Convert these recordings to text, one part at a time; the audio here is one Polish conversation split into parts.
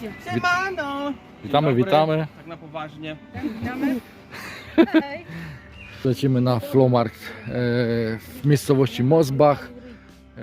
Witajcie. Siemano! Witamy, Dzień dobry. witamy. Tak na poważnie. Witamy. Hej. Lecimy na Flowmarkt e, w miejscowości Mosbach. E,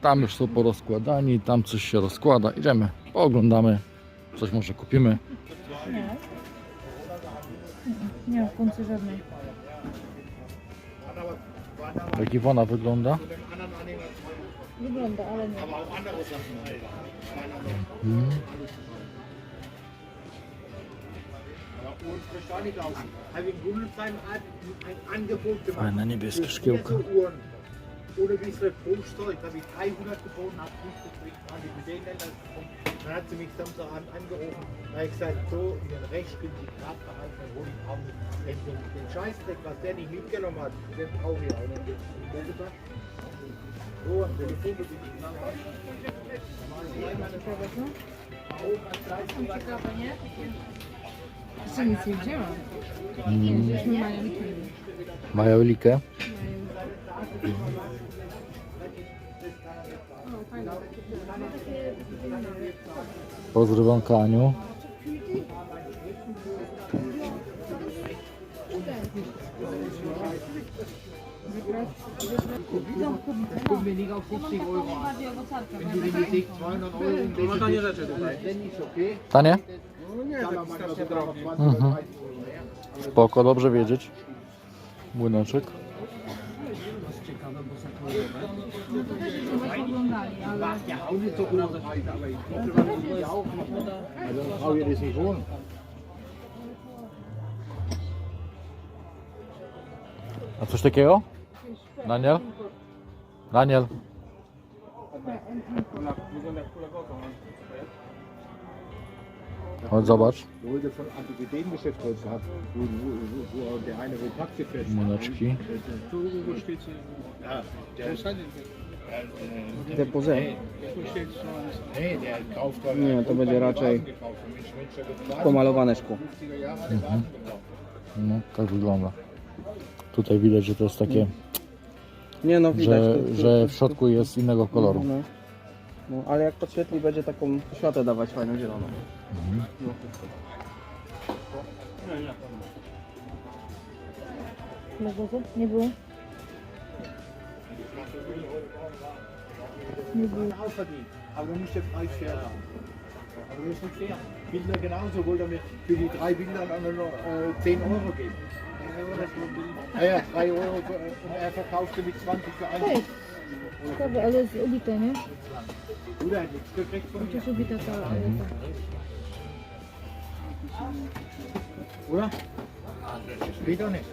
tam już są porozkładani, tam coś się rozkłada. Idziemy, pooglądamy, coś może kupimy. Nie. Nie ma funkcji żadnej. Jak Iwona wygląda? Mhm. wahrscheinlich auch. Habe in Gummelheim ein Angebot gemacht. Fajne niebieskie für szkiełka. vier so Uhren. Ohne dieses Stromzeug habe ich 300 geboten, habe nicht gekriegt, habe ich mit denen dann hat sie mich Samstagabend angerufen. Da habe ich gesagt, so, den Recht bin ich gerade behalten, dann hole ich auch den, den Scheißdreck, was der nicht mitgenommen hat, den brauche ich auch nicht. Ciekawe, nie? Jeszcze nic nie wzięłam. Myśmy mają likwidny. Mają likę. Pozdrowionka Aniu. Kommen wir nicht auf 50 Euro an. Wenn du die Musik 200 Euro im No tanie rzeczy tutaj. Wenn nicht okay, Tanie? Nie, dann taki man strasznie sogar drogi. 20 Mhm. 30 Euro mehr. Spoko, dobrze wiedzieć. Młyneczek. A coś takiego? Daniel? Daniel? Chodź zobacz. Wollte von Antiquitätengeschäft heute gehabt, wo, wo, wo, wo der eine wo Pack gefällt. Młyneczki. Ja, der ist Te poze. Nee, der kauft da Nie, to będzie raczej pomalowane szkło. 50er Jahre der Laden gekauft. No, tak wygląda. Tutaj widać, że to jest takie, Nie no, widać. że, tu- tu- że tu- w środku jest innego koloru. No, no, ale jak podświetli, będzie taką światę dawać fajną zieloną. No. Legozo? Nie było? Nie było. Verdient. Aber du musst Preis fair haben. Aber nicht fair. Bilder genauso, er mir für die drei Bilder dann nur äh, 10 Euro geben. Ja, ja, 3 Euro für, äh, und er verkaufte mit 20 für Hej, einen. ciekawe, ale jest ubite, nie? Du, der hat nichts gekriegt von mir. jest ubita ta... Oder? Das geht doch nicht.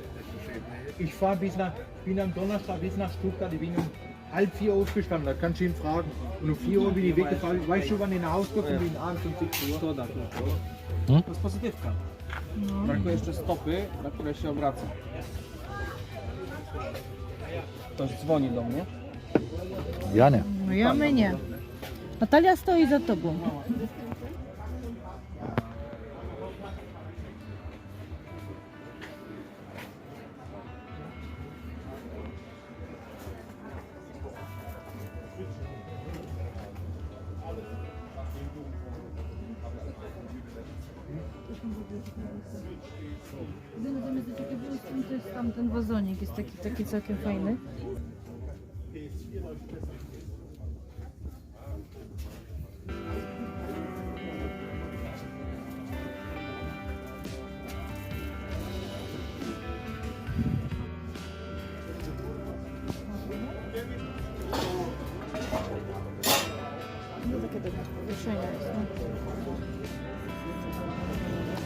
Ich fahre bis nach, bin am Donnerstag bis nach Stuttgart, ich bin um halb vier aufgestanden, da kannst du ihn fragen. Und um vier Uhr bin ich weggefahren. Weißt du, wann ich nach Hause gekommen bin? Abends um 6 Uhr. Szkoda. Hmm? To jest pozytywka. Brakuje jeszcze stopy, na której się obraca. Ktoś dzwoni do mnie. Ja nie. No ja my nie. Natalia stoi za tobą. Zamiast takiego było, to jest tam ten wazonik, jest taki, taki całkiem fajny.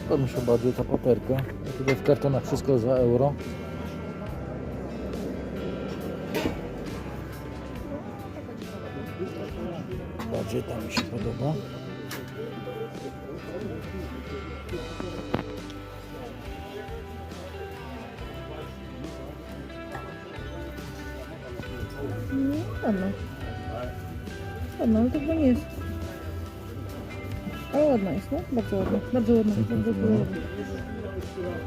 Podoba mi się bardziej ta paterka. A Tutaj w kartonach wszystko za euro. Bardziej ta mi się podoba. No. Ładna, ale to nie jest. Ładna jest, no? Bardzo ładna. Bardzo ładna. Bardzo ładna.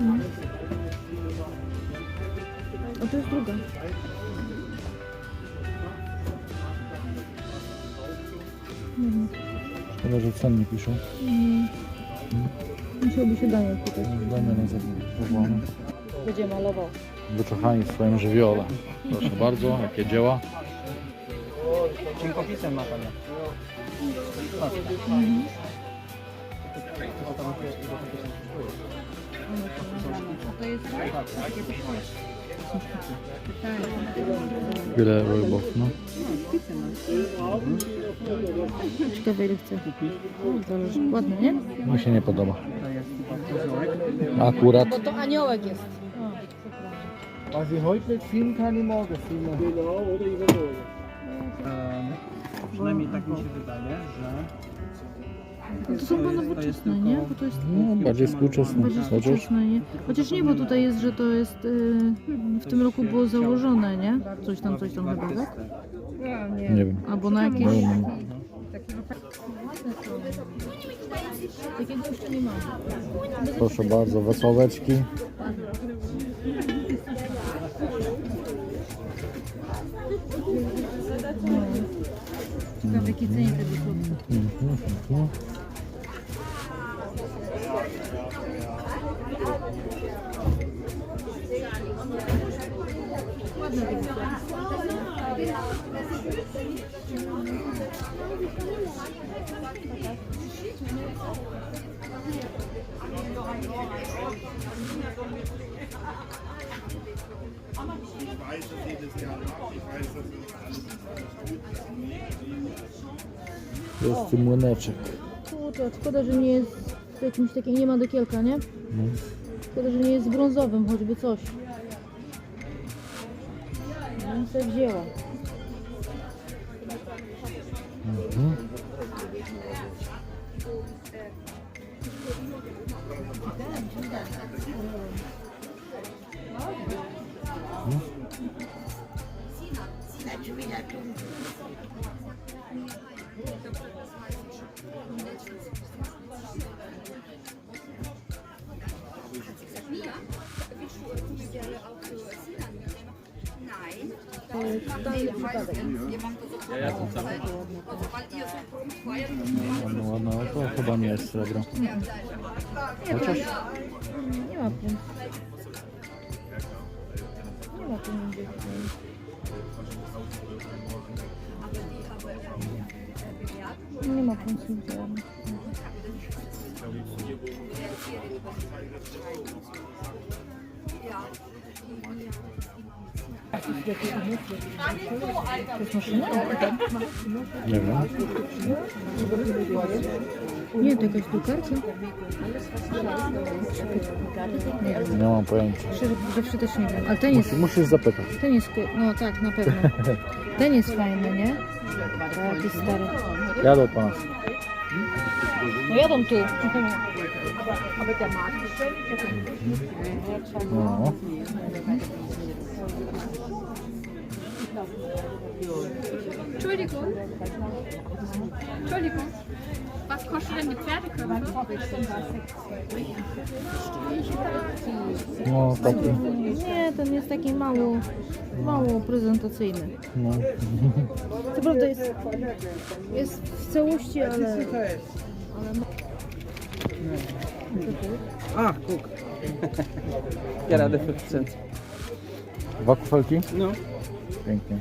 Mhm. A to jest druga. Mhm. Chyba, że cen nie piszą. Musiałby się Daniel pytać. Damian zawołany. Będzie malował. Wyczachani w swoim żywiole. Proszę bardzo, jakie dzieła. Rękopisem ma pan. Patrz. O, tam się rękopisem kosztuje. To jest Wiele rybów, no. Ciekawe ile chce. Zależy. Ładny, nie? Mi się nie podoba. Akurat. Bo to aniołek jest. Was ich heute nicht filmen kann, ich morgen filmen. Genau, oder übermorgen. Przynajmniej tak mi się wydaje, że No to są chyba nowoczesne, nie? Bo to jest No, bardziej współczesne. bardziej Chociaż współczesne, nie? Chociaż nie, bo tutaj jest, że to jest y, w tym roku było założone, nie? Coś tam, coś tam chyba, tak? nie wiem. Albo na jakieś... Takiego jeszcze nie. Proszę bardzo, wesołeczki. Ciekawe jakie cenie te wysłodki. Mhm, mhm. Jest tu młyneczek. Kurczę, szkoda, że nie jest w jakimś takim, nie ma dekielka, nie? No. Szkoda, że nie jest brązowym, choćby coś. Ja bym sobie wzięła. Mhm. Nein, so also weil ihr so prompt feiert, Ładne, chyba nie jest srebro. Chociaż Nie ma punkt. Nie ma punkt. Nie ma punktu. To jest maszyna? nie wiem. Nie, to jakaś drukarka. Nie wiem. Nie mam pojęcia. Szczerze powiedziawszy też nie wiem. Ale ten jest, Musisz zapytać. ten jest, no tak, na pewno. Ten jest fajny, nie? Taki stary. Jadą po nas. No jadą tu. No. Entschuldigung. Entschuldigung. Was kostet denn die Pferdeköpfe? No taki. Nie, ten jest taki mało, mało prezentacyjny. No. Co prawda jest, jest w całości, ale... ale ma- A, kuk. Ja radę 5%. Dwa kufelki? No. Pięknie.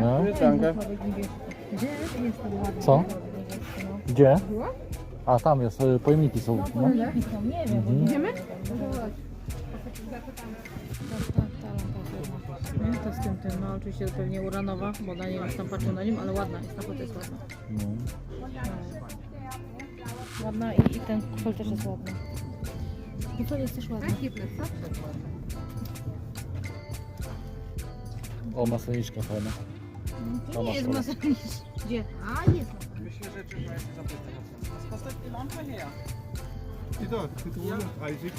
No. Co? Gdzie? A tam jest, y, pojemniki są. No. Wiem, idziemy? Tak, tak, tak, Nie, to z tym, tym, no oczywiście pewnie uranowa, bo Daniel już tam patrzył na nim, ale ładna jest, na foto jest ładna. No. Ładna i, i ten kufel też jest ładny. Kufel jest też ładny. O, masleniczka fajna. To nie jest masakrycznie. Gdzie? A, jest. Myślę, że trzeba jeszcze zapytać. Was kostet die Lampe her? Die dort, Zitrone, 30.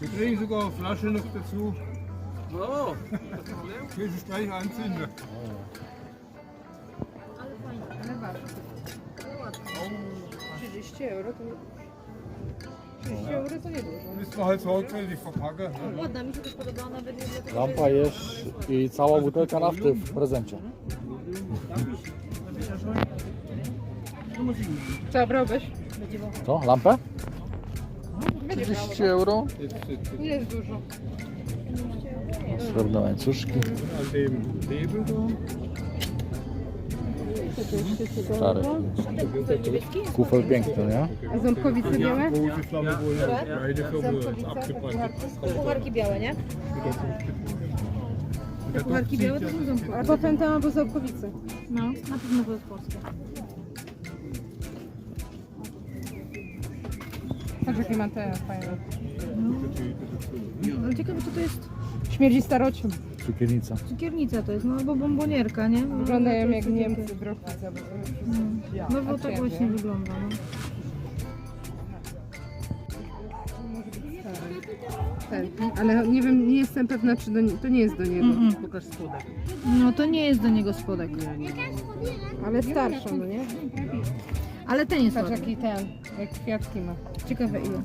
Wir kriegen sogar eine Flasche noch dazu. O! Will es gleich anzünden. 30 euro to niedużo. Müssen wir halt sorgfältig verpacken. Ne? Ładna, mi się też podobała nawet nie dlatego, Lampa jest i cała butelka nafty w prezencie. Co brałbyś? Co? Lampę? 30 euro. Jest dużo. Srebrne łańcuszki. An dem Nebel Kufel piękny, nie? A ząbkowice białe? ist. Pucharki białe, nie? Te pucharki białe to są ząbkowice. Albo pęta, albo ząbkowice. No, na pewno to jest polskie. Patrz jakie ma te fajne. No, ale ciekawe co to jest. Śmierdzi starocią. Cukiernica. Cukiernica to jest, no albo bombonierka, nie? No, Wyglądają jak jest Niemcy w Rochnicy. No bo tak właśnie wygląda, no. Ten. Ale nie wiem, nie jestem pewna, czy do, nie- to nie jest do niego. Mhm. Pokaż spodek. No to nie jest do niego spodek. Ale starszą, no nie? Ale ten jest Patrz ładny. jaki ten, jak kwiatki ma. Ciekawe ile.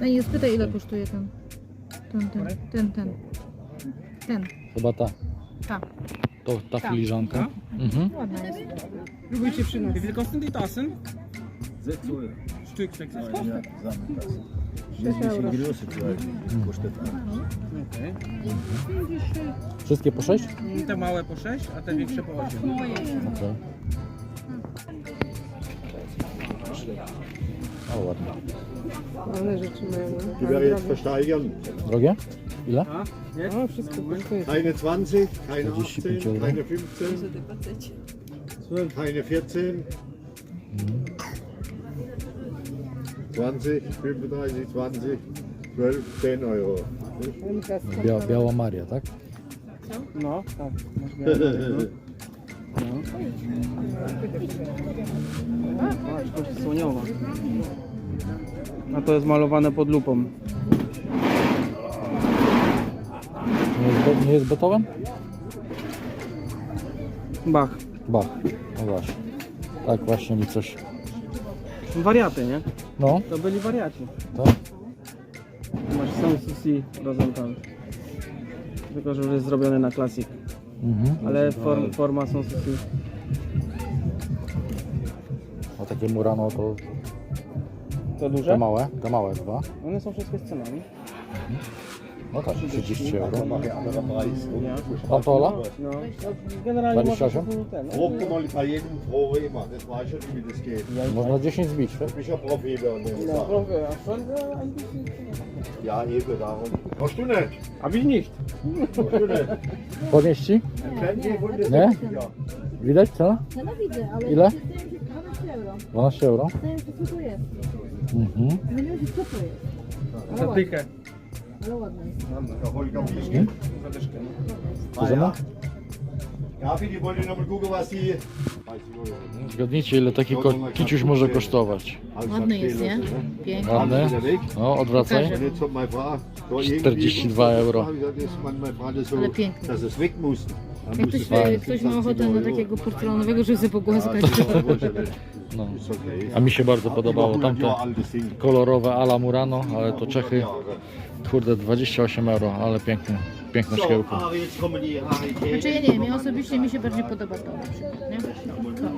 No i spytaj ile kosztuje ten. Ten, ten, ten, ten. Ten. Chyba ta. Ta. To ta filiżanka. Mhm. Ładna jest. Próbujcie przy nas. Wie viel kosten die Tassen? Stück 6 Euro. Okay. Wszystkie po 6? Te małe po 6, a te większe po 8. Okej. O, ładnie. One rzeczy mają. no. Die werde ich jetzt versteigern. Drogie? Ile? No, wszystko kosztuje. Keine 20, keine 45 18, Euro. keine 15, keine 14, 20, 35, 20, 12, 10 Euro. Bia Biała Maria, tak? No, tak. No. No. Patrz, kość słoniowa. A to jest malowane pod lupą. Nie jest, Be- nie jest Beethoven? Bach. Bach. No właśnie. Tak właśnie mi coś. Wariaty, nie? No, To byli wariaci. to. Masz sam Susi Rosenthal. Tylko, że już jest zrobiony na klasik. Mhm. Ale form, forma są Susi. A takie Murano to To te duże? małe, te małe dwa. One są wszystkie z cenami. No tak, 30 euro. Pantola? No, no generalnie 28? można ten. no. Probe mal jedem Probe immer, das weiß schon, wie das geht. Można 10 zbić, tak? Ich No, Sache. trochę, a schon ein bisschen. Ja, eben darum. Hast du nicht? Hab ich nicht. Hast du nicht? Podnieść ci? Nie? Ja. Widać co? No, no widzę, ale Ile? 12 euro. 12 euro. Zastanawiam się co to jest. Mhm. No nie wiem co to jest. Za dychę. Ale ładne. 30 Euro. Zgadnijcie ile taki ko- kiciuś może kosztować. Ładny jest, nie? Spiellos, ne? Piękny. Ładny. Alles wieder weg. No, odwracaj. Und jetzt hat meine Frau da irgendwie- 42 Euro. So, Ale piękny. dass es weg muss. Jak ktoś, ktoś ma ochotę na takiego porcelanowego, żeby sobie pogłaskać. No. A mi się bardzo podobało Über 100 tamte kolorowe Ala Murano, ale to Czechy. Kurde, 28 euro, ale piękne, piękne szkiełko. Znaczy ja nie wiem, ja osobiście mi się bardziej podoba to na przykład, nie?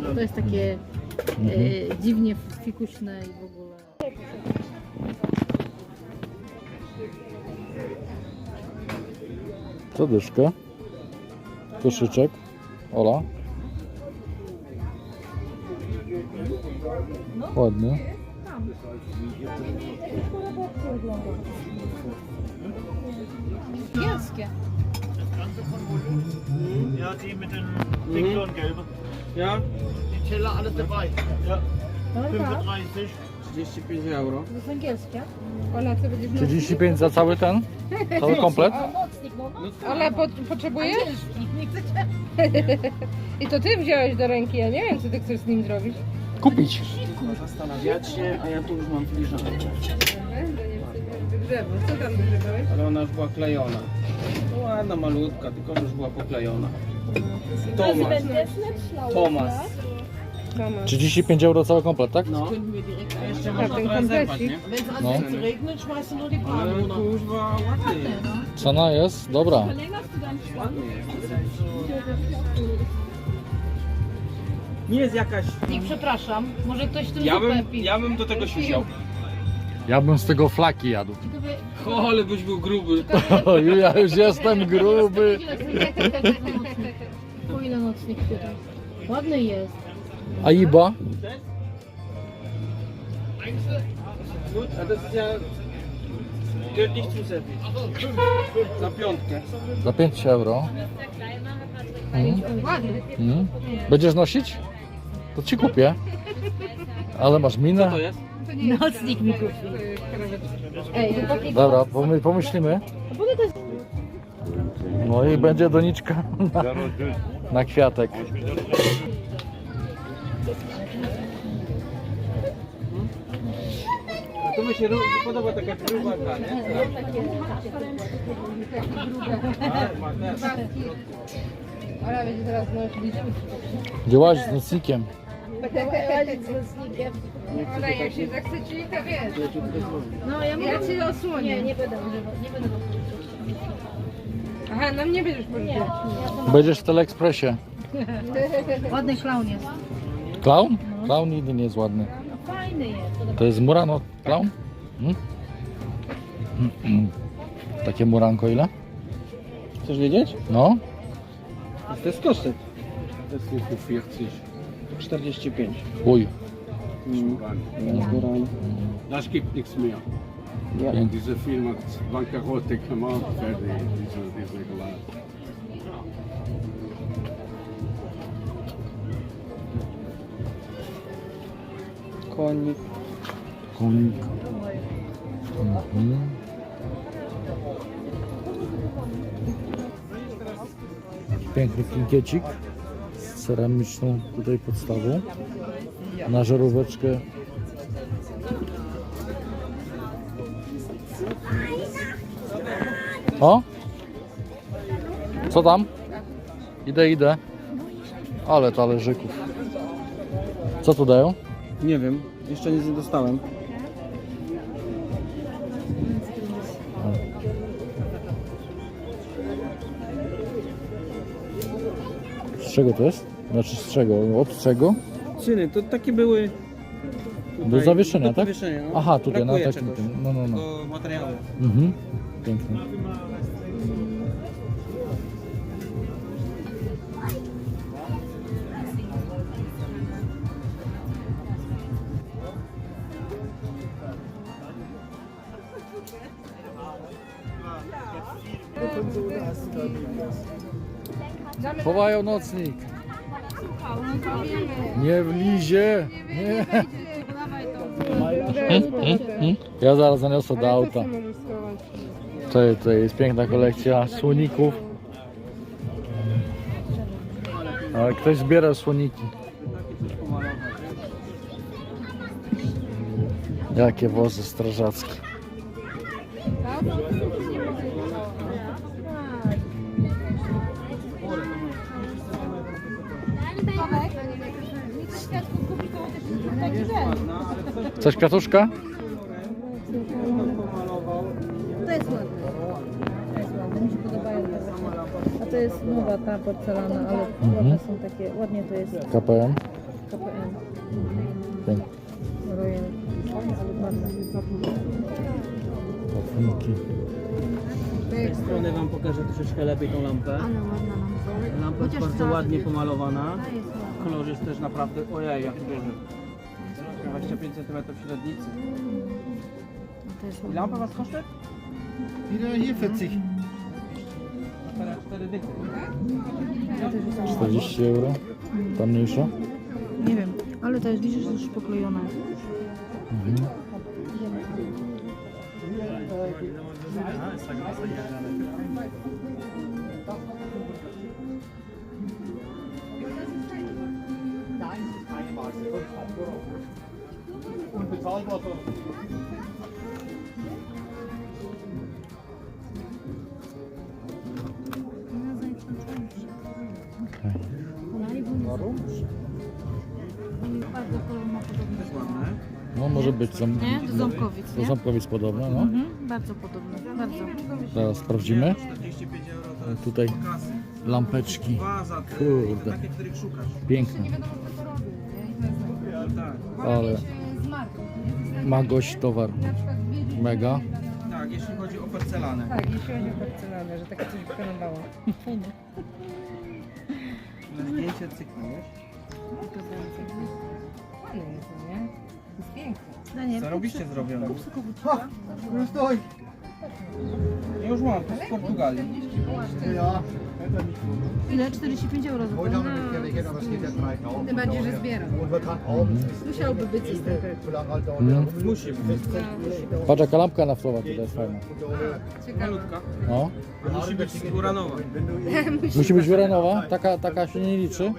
To, to jest takie e, dziwnie fikuśne i w ogóle. Co dyszkę? Koszyczek. Ola. Ładny. Janskie. Ja, die mit den dicken und gelben. Ja? Die Teller alles dabei. Ja, 35. 35 euro. To jest angielskie. Ola, co będziesz miał? 35 za cały ten? Cały komplet? Ola, po, potrzebujesz? I to ty wziąłeś do ręki, ja nie wiem, co ty chcesz z nim zrobić. Kupić. Zastanawiać się, a ja tu już mam filiżankę. Będę nie wygrzewał. Co tam wygrzewałeś? Ale ona już była klejona. No ładna, malutka, tylko już była poklejona. Tomas. Tomas. Sama. 35 euro cały komplet, tak? No. A jeszcze można ten trochę zerwać, nie? No. Ale kurwa ładnie jest. Cena jest? Dobra. Nie jest jakaś... I przepraszam, może ktoś tym Ja zupę bym, pił. ja bym do tego siusiał. Ja bym z tego flaki jadł. O, ale byś był gruby. O, ja już jestem gruby. Po ile nocnik tutaj? Ładny jest. A Iba? A to jest ja... Gehört nicht zusätzlich. Za piątkę. Za 5 euro. Mhm. Mhm. Będziesz nosić? To ci kupię. Ale masz minę. to jest? Nocnik mi kupi. Ej, chłopaki, Dobra, pomy- pomyślimy. No i będzie doniczka na, na kwiatek. Mi się podoba taka gruba ta, nie? Ale będzie teraz nosić. Działać z nocnikiem. Ale jak się zachce ci, to wiesz. no ja Ja cię osłonię. nie, nie będę używać, nie będę Aha, nam nie będziesz powiedzieć. Będziesz w Teleekspresie. Ładny klaun jest. Clown? Clown nigdy nie jest ładny. Fajny jest. To jest Murano Clown? Hmm? Mm-mm. Takie Muranko ile? Chcesz wiedzieć? No. To jest koszyk. Das ist für 40 45. Uj. Mm. Das gibt nichts mehr. Ja. Diese Firma hat Bankarotte gemacht, fertig, diese, diese Glas. Konik. Konik. Mhm. Piękny kinkiecik z ceramiczną tutaj podstawą. Na żaróweczkę. O? Co tam? Idę, idę. Ale talerzyków. Co tu dają? Nie wiem, jeszcze nic nie dostałem. Z czego to jest? Znaczy z czego? Od czego? Syny, to takie były... Do tutaj- zawieszenia, do tak? powieszenia, no. Aha, tutaj na Brakuje takim czegoś tym. No, no, no. Do materiału. Mhm. Pięknie. Chowają nocnik. Nie w lizie. Nie. Ja zaraz zaniosę do auta. Tutaj, tutaj jest piękna kolekcja słoników. Ale ktoś zbiera słoniki. Jakie wozy strażackie. Coś kwiatuszka? To jest ładne. To jest ładne, mi się podobają te właśnie. A to jest nowa ta porcelana, ale ładne są takie, ładnie to jest KPM. KPM. Piękne. Royal. Ładne. Pafunki. Z tej strony wam pokażę troszeczkę lepiej tą lampę. Ale ładna lampa. Lampa jest bardzo ładnie pomalowana. Ta jest ładna. Kolor jest też naprawdę, ojej, jak duży. 25 cm średnicy. To jest I ładna. lampa was kosztuje? Wieder hier 40. Teraz 4 dychy. 40 euro. Ta mniejsza. Nie wiem, ale to jest, widzisz, jest. Mhm. Unbezahlbar. może być. Ząb... Nie? Do Ząbkowic, Do nie? Ząbkowic no. Mhm, bardzo podobne, bardzo. Zaraz sprawdzimy. 45 euro Tutaj kasy. lampeczki. Baza, Kurde. takie, których szukasz. Piękne. Ale ma gość towar. Mega. tak, jeśli chodzi o porcelanę. Tak, jeśli chodzi o porcelanę, że takie coś wykonywało. Fajne. Na zdjęcie cyknąłeś. Fajne jest, no nie? Jest piękne. Daniel, Zarobiście zrobione. Grüß euch. Ja już mam, to z Portugalii. Ja, ile? 45 euro za to? 3000. Tym bardziej, że abends, Musiałby być halt da der Musi być. Patrz jaka lampka naftowa tutaj jest fajna. Malutka. No. Musi być uranowa. Musi być uranowa? Taka, taka się nie liczy?